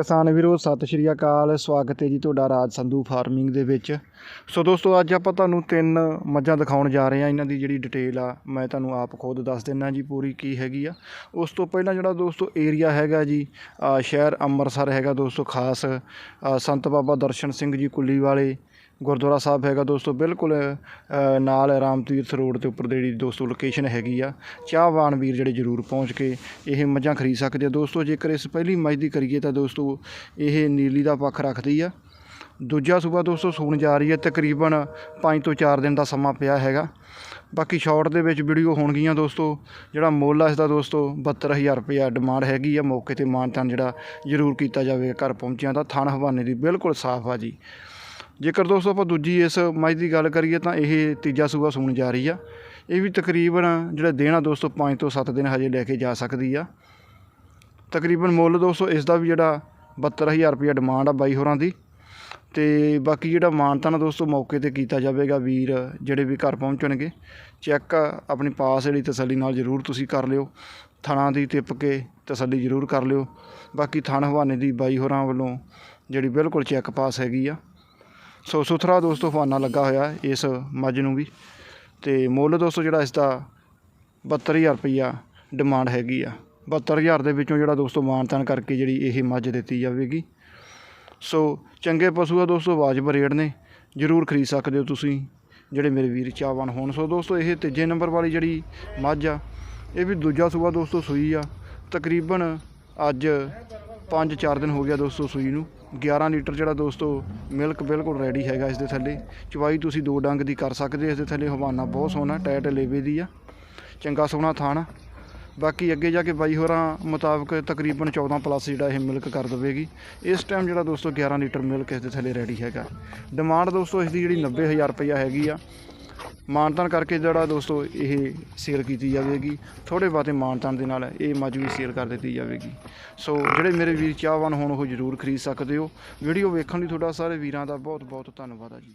ਕਿਸਾਨ ਵੀਰੋ, ਸਤਿ ਸ਼੍ਰੀ ਅਕਾਲ। ਸਵਾਗਤ ਹੈ ਜੀ ਤੁਹਾਡਾ ਰਾਜ ਸੰਧੂ ਫਾਰਮਿੰਗ ਦੇ ਵਿੱਚ। ਸੋ ਦੋਸਤੋ, ਅੱਜ ਆਪਾਂ ਤੁਹਾਨੂੰ ਤਿੰਨ ਮੱਝਾਂ ਦਿਖਾਉਣ ਜਾ ਰਹੇ ਹਾਂ। ਇਹਨਾਂ ਦੀ ਜਿਹੜੀ ਡਿਟੇਲ ਆ, ਮੈਂ ਤੁਹਾਨੂੰ ਆਪ ਖੁਦ ਦੱਸ ਦਿੰਨਾ ਜੀ ਪੂਰੀ ਕੀ ਹੈਗੀ ਆ। ਉਸ ਤੋਂ ਪਹਿਲਾਂ ਜਿਹੜਾ ਦੋਸਤੋ ਏਰੀਆ ਹੈਗਾ ਜੀ ਸ਼ਹਿਰ ਅੰਮ੍ਰਿਤਸਰ ਹੈਗਾ ਦੋਸਤੋ, ਖਾਸ ਸੰਤ ਬਾਬਾ ਦਰਸ਼ਨ ਸਿੰਘ ਜੀ ਕੁੱਲੀ ਵਾਲੇ ਗੁਰਦੁਆਰਾ ਸਾਹਿਬ ਹੈਗਾ ਦੋਸਤੋ, ਬਿਲਕੁਲ ਨਾਲ ਰਾਮ ਤੀਰਥ ਰੋਡ ਦੇ ਉੱਪਰ ਜਿਹੜੀ ਦੋਸਤੋ ਲੋਕੇਸ਼ਨ ਹੈਗੀ ਆ। ਚਾਹਵਾਨ ਵੀਰ ਜਿਹੜੇ ਜ਼ਰੂਰ ਪਹੁੰਚ ਕੇ ਇਹ ਮੱਝਾਂ ਖਰੀਦ ਸਕਦੇ ਆ। ਦੋਸਤੋ, ਜੇਕਰ ਇਸ ਪਹਿਲੀ ਮੱਝ ਦੀ ਕਰੀਏ ਤਾਂ ਦੋਸਤੋ, ਇਹ ਨੀਲੀ ਦਾ ਪੱਖ ਰੱਖਦੀ ਆ। ਦੂਜਾ ਸੂਬਾ ਦੋਸਤੋ, ਸੂਣ ਜਾ ਰਹੀ ਹੈ ਤਕਰੀਬਨ 5 ਤੋਂ 4 ਦਿਨ ਦਾ ਸਮਾਂ ਪਿਆ ਹੈਗਾ। ਬਾਕੀ ਸ਼ਾਰਟ ਦੇ ਵਿੱਚ ਵੀਡੀਓ ਹੋਣਗੀਆਂ ਦੋਸਤੋ, ਜਿਹੜਾ ਮੁੱਲ ਆ ਇਸ ਦਾ ਦੋਸਤੋ 72000 ਰੁਪਇਆ ਡਿਮਾਂਡ ਹੈਗੀ ਆ। ਮੌਕੇ ਤੇ ਮਾਨਤਾਨ ਜਿਹੜਾ ਜ਼ਰੂਰ ਕੀਤਾ ਜਾਵੇਗਾ ਘਰ ਪਹੁੰਚਿਆਂ ਦਾ। ਥਣ ਹਵਾਨੇ ਦੀ ਬਿਲਕੁਲ ਸਾਫ਼ ਆ ਜੀ। ਜੇਕਰ ਦੋਸਤੋ ਆਪਾਂ ਦੂਜੀ ਇਸ ਮੱਝ ਦੀ ਗੱਲ ਕਰੀਏ ਤਾਂ ਇਹ ਤੀਜਾ ਸੂਬਾ ਸੂਣ ਜਾ ਰਹੀ ਆ। ਇਹ ਵੀ ਤਕਰੀਬਨ ਜਿਹੜਾ ਦੇਣਾ ਦੋਸਤੋ 5 ਤੋਂ 7 ਦਿਨ ਹਜੇ ਲੈ ਕੇ ਜਾ ਸਕਦੀ ਆ। ਤਕਰੀਬਨ ਮੁੱਲ ਦੋਸਤੋ ਇਸ ਦਾ ਵੀ ਜਿਹੜਾ 72000 ਰੁਪਇਆ ਡਿਮਾਂਡ ਆ ਬਾਈ ਹੋਰਾਂ ਦੀ। ਤੇ ਬਾਕੀ ਜਿਹੜਾ ਮਾਨਤਾ ਨਾ ਦੋਸਤੋ ਮੌਕੇ ਤੇ ਕੀਤਾ ਜਾਵੇਗਾ ਵੀਰ ਜਿਹੜੇ ਵੀ ਘਰ ਪਹੁੰਚਣਗੇ। ਚੈੱਕ ਆਪਣੀ ਪਾਸ ਜਿਹੜੀ ਤਸੱਲੀ ਨਾਲ ਜ਼ਰੂਰ ਤੁਸੀਂ ਕਰ ਲਿਓ। ਥਣਾ ਦੀ ਟਿੱਪ ਕੇ ਤਸੱਲੀ ਜ਼ਰੂਰ ਕਰ ਲਿਓ। ਬਾਕੀ ਥਣ ਹਵਾਨੇ ਦੀ ਬਾਈ ਹੋਰਾਂ ਵੱਲੋਂ ਜਿਹੜੀ ਬਿਲਕੁਲ ਚੈੱਕ ਪਾਸ ਹੈਗੀ ਆ। ਸੋ ਸੁਥਰਾ ਦੋਸਤੋ ਫਾਨਾ ਲੱਗਾ ਹੋਇਆ ਇਸ ਮੱਝ ਨੂੰ ਵੀ। ਤੇ ਮੁੱਲ ਦੋਸਤੋ ਜਿਹੜਾ ਇਸ ਦਾ 72000 ਰੁਪਈਆ ਡਿਮਾਂਡ ਹੈਗੀ ਆ। 72000 ਦੇ ਵਿੱਚੋਂ ਜਿਹੜਾ ਦੋਸਤੋ ਮਾਨਤਾਨ ਕਰਕੇ ਜਿਹੜੀ ਇਹ ਮੱਝ ਦਿੱਤੀ ਜਾਵੇਗੀ। ਸੋ ਚੰਗੇ ਪਸ਼ੂ ਆ ਦੋਸਤੋ ਵਾਜਬ ਰੇਟ ਨੇ। ਜ਼ਰੂਰ ਖਰੀਦ ਸਕਦੇ ਹੋ ਤੁਸੀਂ ਜਿਹੜੇ ਮੇਰੇ ਵੀਰ ਚਾਹਵਾਨ ਹੋਣ। ਸੋ ਦੋਸਤੋ ਇਹ ਤੀਜੇ ਨੰਬਰ ਵਾਲੀ ਜਿਹੜੀ ਮੱਝ ਆ, ਇਹ ਵੀ ਦੂਜਾ ਸੂਆ ਦੋਸਤੋ ਸੂਈ ਆ। ਤਕਰੀਬਨ ਅੱਜ 5-4 ਦਿਨ ਹੋ ਗਿਆ ਦੋਸਤੋ ਸੂਈ ਨੂੰ। 11 ਲੀਟਰ ਜਿਹੜਾ ਦੋਸਤੋ ਮਿਲਕ ਬਿਲਕੁਲ ਰੈਡੀ ਹੈਗਾ ਇਸ ਦੇ ਥੱਲੇ। ਚਵਾਈ ਤੁਸੀਂ ਦੋ ਡੰਗ ਦੀ ਕਰ ਸਕਦੇ ਇਸ ਦੇ ਥੱਲੇ। ਹਵਾਨਾ ਬਹੁਤ ਸੋਹਣਾ, ਟਾਇਟ ਲੇਵੇ ਦੀ ਆ। ਚੰਗਾ ਸੋਹਣਾ ਥਾਣ ਬਾਕੀ ਅੱਗੇ ਜਾ ਕੇ ਬਾਈ ਹੋਰਾਂ ਮੁਤਾਬਕ ਤਕਰੀਬਨ 14 ਪਲੱਸ ਜਿਹੜਾ ਇਹ ਮਿਲਕ ਕਰ ਦੇਵੇਗੀ। ਇਸ ਟਾਈਮ ਜਿਹੜਾ ਦੋਸਤੋ 11 ਲੀਟਰ ਮਿਲਕ ਇਸ ਦੇ ਥੱਲੇ ਰੈਡੀ ਹੈਗਾ। ਡਿਮਾਂਡ ਦੋਸਤੋ ਇਸ ਦੀ ਜਿਹੜੀ 90000 ਰੁਪਈਆ ਹੈਗੀ ਆ। ਮਾਨਤਾਨ ਕਰਕੇ ਜਿਹੜਾ ਦੋਸਤੋ ਇਹ ਸੇਲ ਕੀਤੀ ਜਾਵੇਗੀ ਥੋੜੇ ਬਾਤੇ ਮਾਨਤਾਨ ਦੇ ਨਾਲ ਇਹ ਮੱਝ ਵੀ ਸੇਲ ਕਰ ਦਿੱਤੀ ਜਾਵੇਗੀ। ਸੋ ਜਿਹੜੇ ਮੇਰੇ ਵੀਰ ਚਾਹਵਾਨ ਹੋਣ ਉਹ ਜ਼ਰੂਰ ਖਰੀਦ ਸਕਦੇ ਹੋ। ਵੀਡੀਓ ਵੇਖਣ ਲਈ ਤੁਹਾਡਾ ਸਾਰੇ ਵੀਰਾਂ ਦਾ ਬਹੁਤ ਬਹੁਤ ਧੰਨਵਾਦ ਆ ਜੀ।